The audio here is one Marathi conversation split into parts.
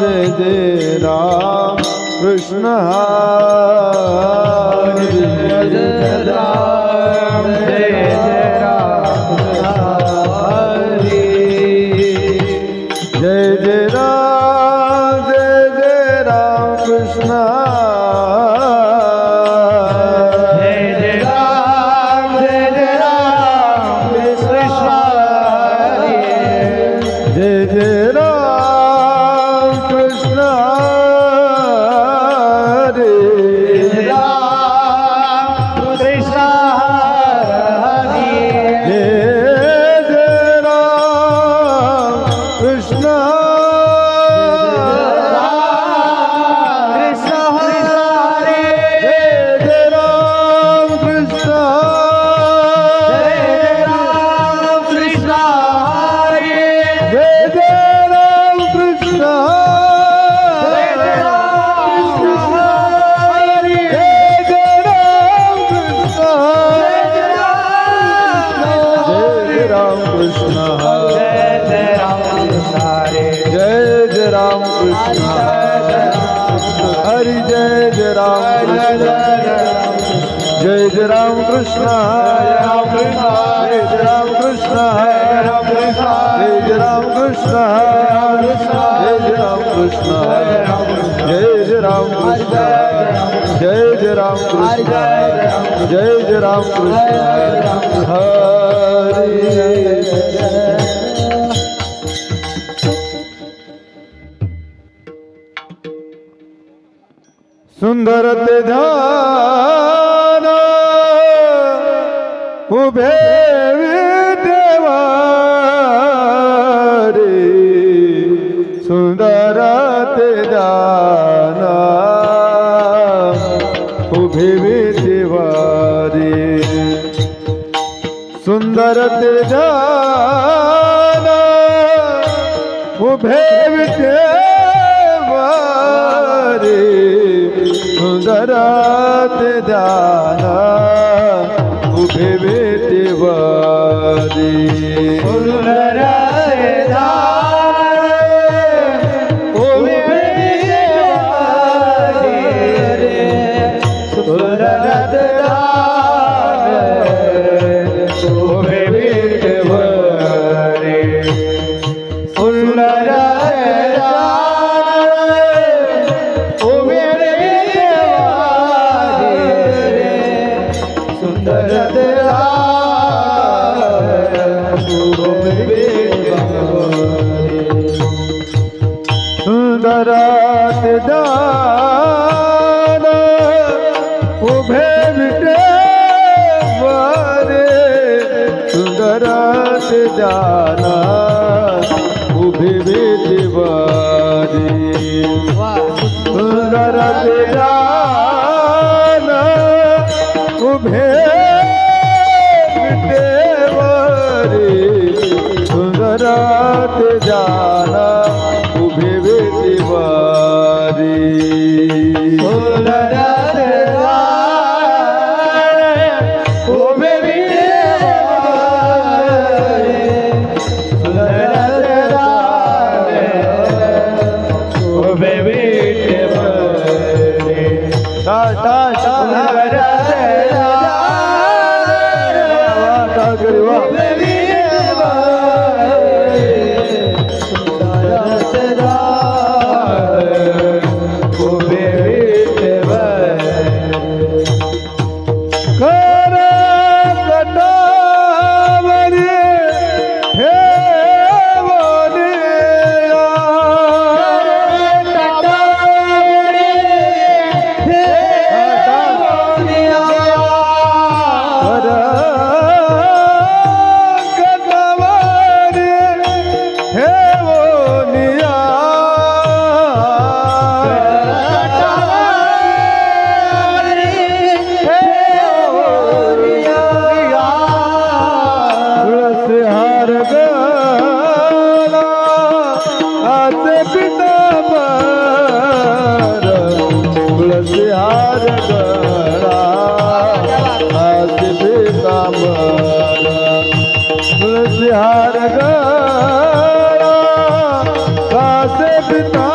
જય જય Ram Krishna Hare Ram Krishna Hare Ram Krishna Hare Ram Krishna Hare Ram Krishna Hare Ram Krishna Hare Ram Krishna Hare Ram Krishna. Hare Ram Krishna. सुंदर ते धा ಬೇವಿ ದೇವಾರಿ ಸುಂದರ ದಾನ ಉಭಿವಿ ದೇವಾರಿ. ಸುಂದರ ದಾನ ಉಭೇವಿ ದೇವ हाथ पितांबर तुळसी हार गळा हाथ पितांबर तुळसी हार गळा हाथ पितांबर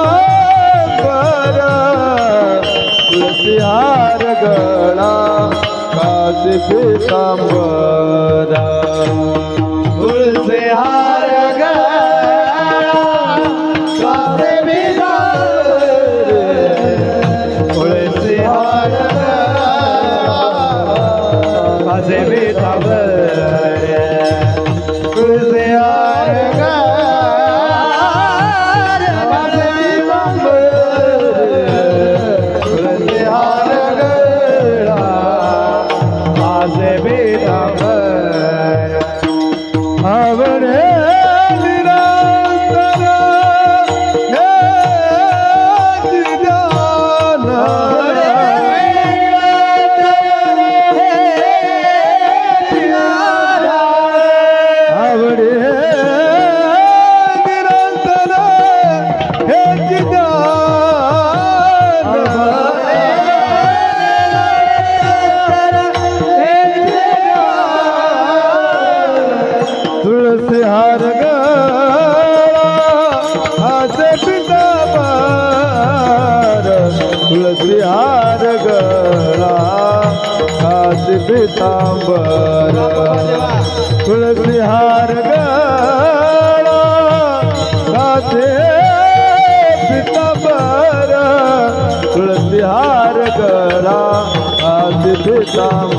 तुळसी हार गळा हाथ पितांबर પીતાંબર તુલસી હાર ગાથે પીતાંબર તુલસી હાર ગળા પીતાંબર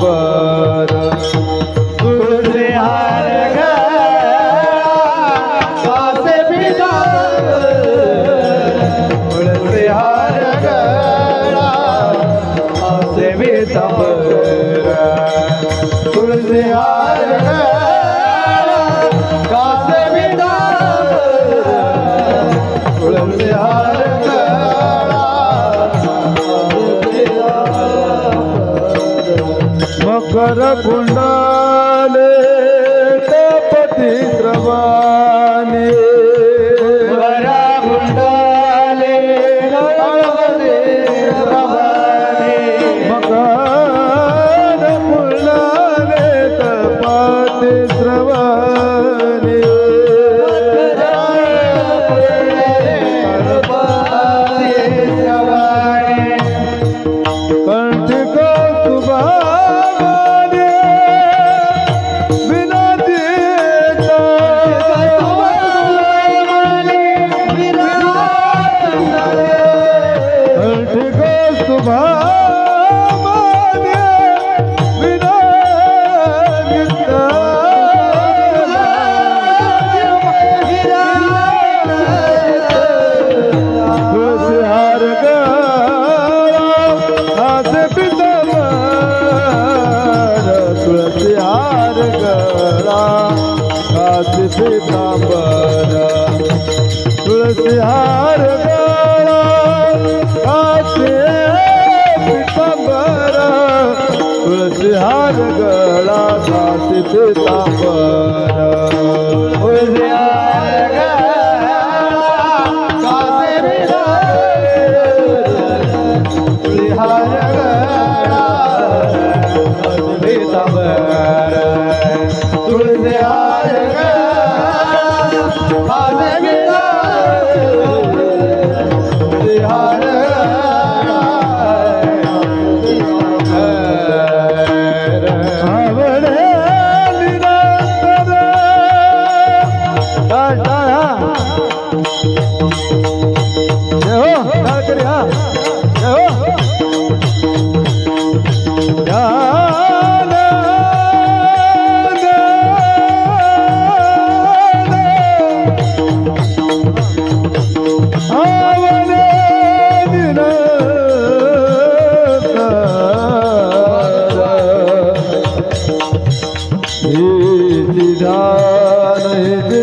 Hare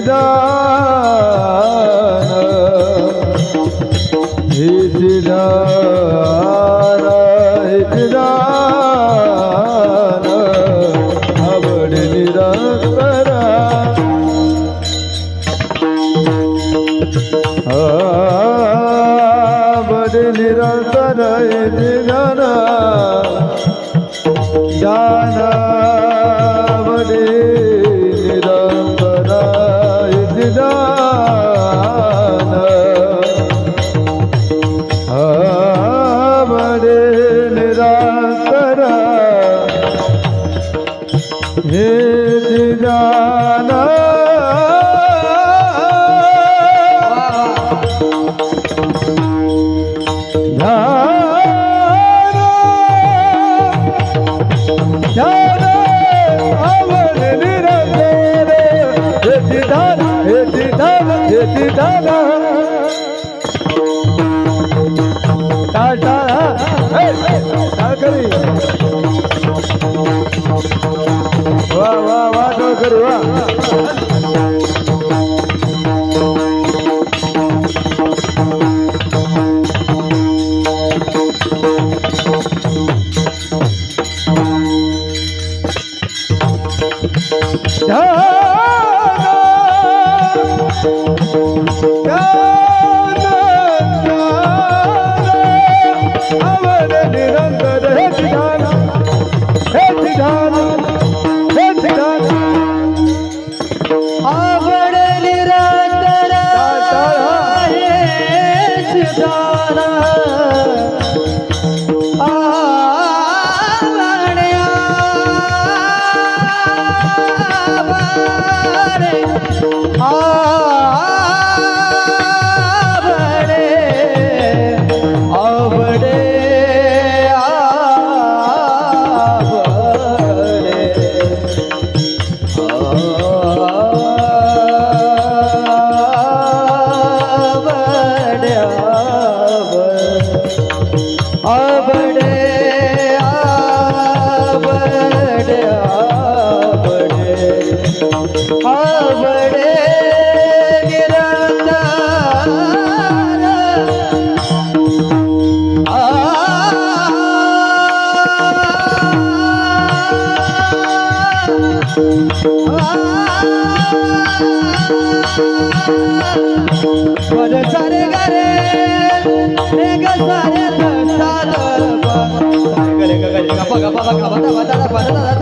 दा Yedidana वर सारे गरे रे ग सारे सा द प सारे गरे ग गरे ग प ग प ग प द प द प द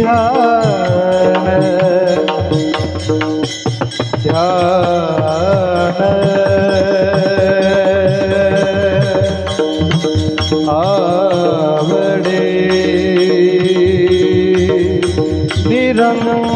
ध्यान ध्यान आवड़े निरंग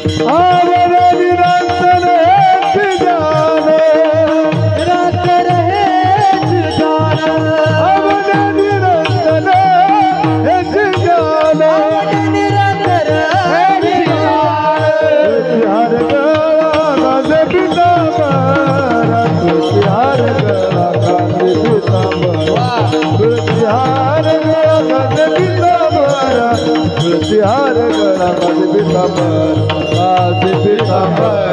Oh, पितांबर माझे पितांबर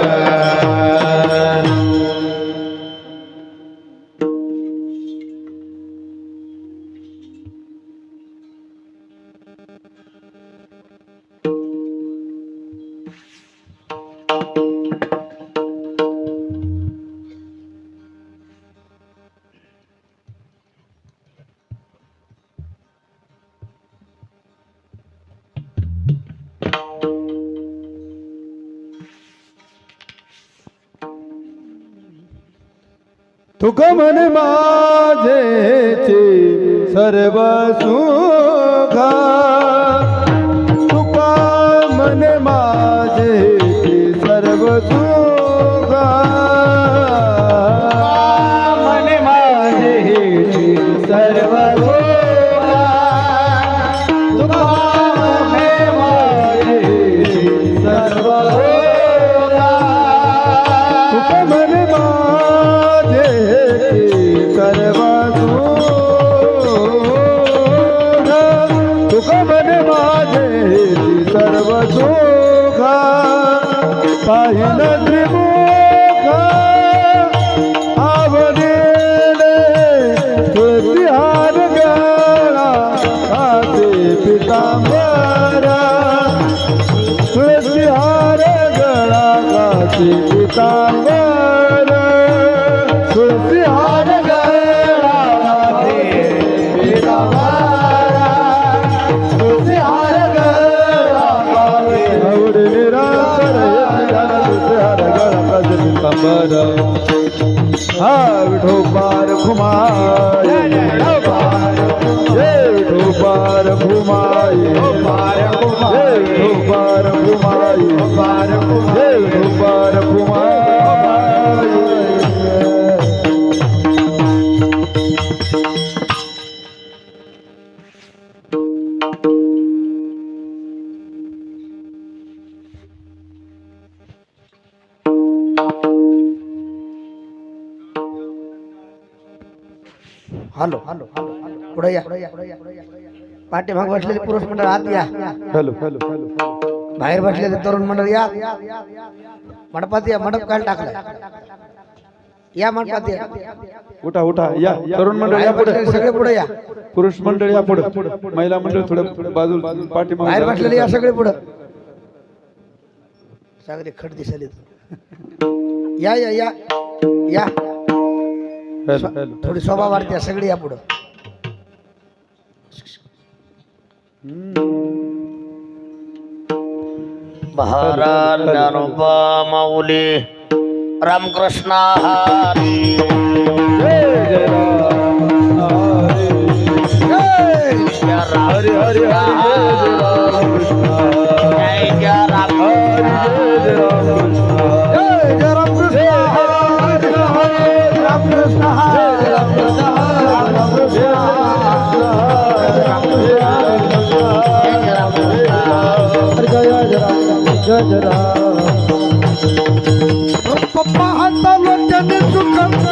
तुक मन माझेचे सर्व सुखा. तुका मन माझेचे सर्व सुखा. मन माझेचे सर्व पितांबरा तुळशी हार गळा काशी पितांबर. हॅलो. हॅलो पुढे या. पाठीमाग बसलेले पुरुष मंडळ आत या. हॅलो. हॅलो हॅलो बाहेर बसलेले तरुण मंडळ या. मंडपात या. मंडप काय टाकलाय. या मंडपात या. उठा उठा. या. तरुण मंडळ या बसलेले सगळे पुढे पुढे या. पुरुष मंडळ या पुढे. महिला मंडळ थोडं बाजूला पाठीमागे बाहेर. बसलेले या सगळे पुढं. सगळे खट दिसले या या या. या. थोडी शोभा वाढते सगळे या पुढं. महाराज ज्ञानोबा माऊली रामकृष्ण हरी. जय जय राम. हरे जय राम हरे हरे हरे. پپا جڏهن سنلو ته